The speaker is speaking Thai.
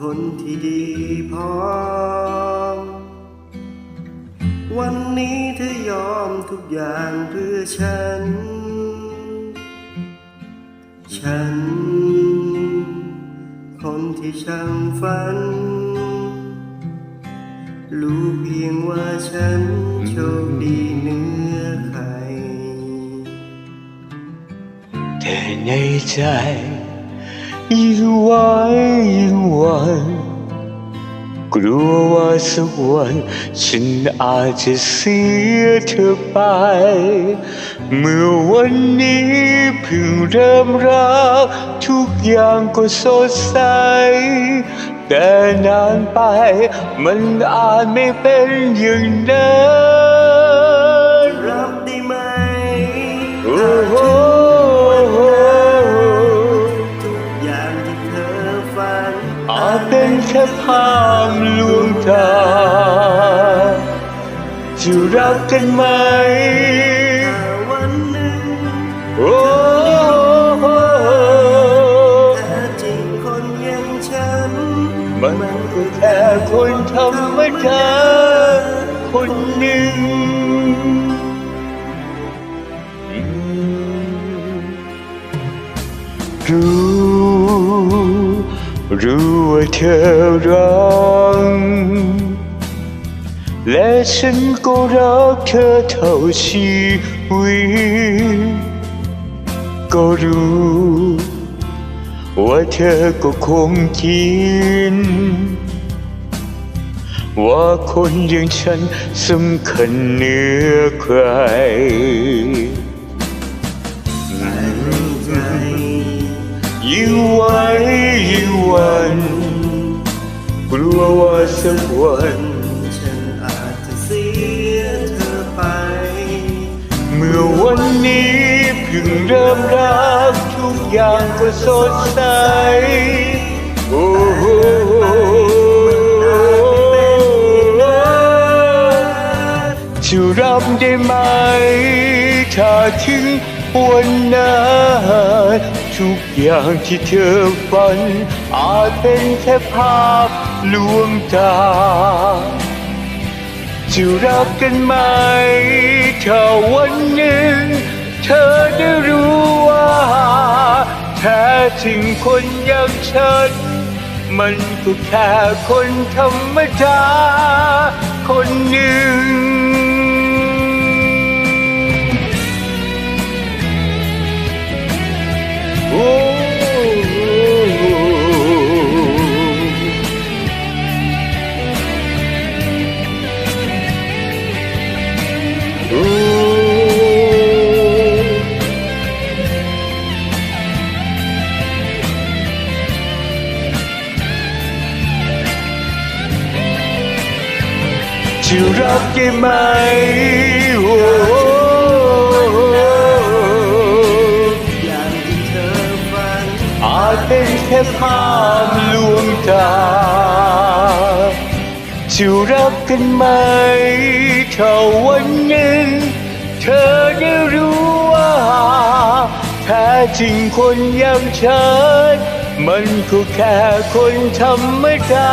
คนที่ดีพร้อม วันนี้เธอยอมทุกอย่างเพื่อฉัน ฉัน คนที่ช่างฝัน รู้เพียงว่าฉันโชคดีเหนือใคร แต่ในใจยิ่งวั นยิ่งวันกลัวว่าสักวันฉันอาจจะเสียเธอไป เมื่อวันนี้เพิ่งเริ่มรัก ทุกอย่างก็สดใส แต่นานไปมันอาจไม่เป็นอย่างนั้นรับได้ไหม ผ่าพลวงตา จะรักกันไหมวันหนึ่งโอ้โหแต่จริงคนอย่างฉัน มันก็แค่คนธรรมดาคนหนึ่งอืมรู้ รู้ว่าเธอรักและฉันก็รักเธอเท่าชีวิตก็รู้ว่าเธอก็คงคิดว่าคนอย่างฉันสำคัญเหนือใครใจยิ่งไว้ยิ่ วว่าสักวันฉันอาจจะเสียเธอไป เมื่อวันนี้เพิ่งเริ่มรักทุกอย่างก็สดใส โอ้โหจะรับได้ไหม ถ้าถึงวันนั้นทุกอย่างที่เธอฝัน อาจเป็นแค่ภาพลวงตาจะรักกันไหมถ้าวันหนึ่ง เธอได้รู้ว่าแท้จริงคนอย่างฉัน มันก็แค่คนธรรมดาคนหนึ่ง จะรักได้ไหมโอ้อย่างที่เธอฝันอาจเป็นแค่ภาพลวงตาจะรักกันไหมถ้าวันหนึ่ง เธอได้รู้ว่าแท้จริงคนอย่างฉันมันก็แค่คนธรรมดา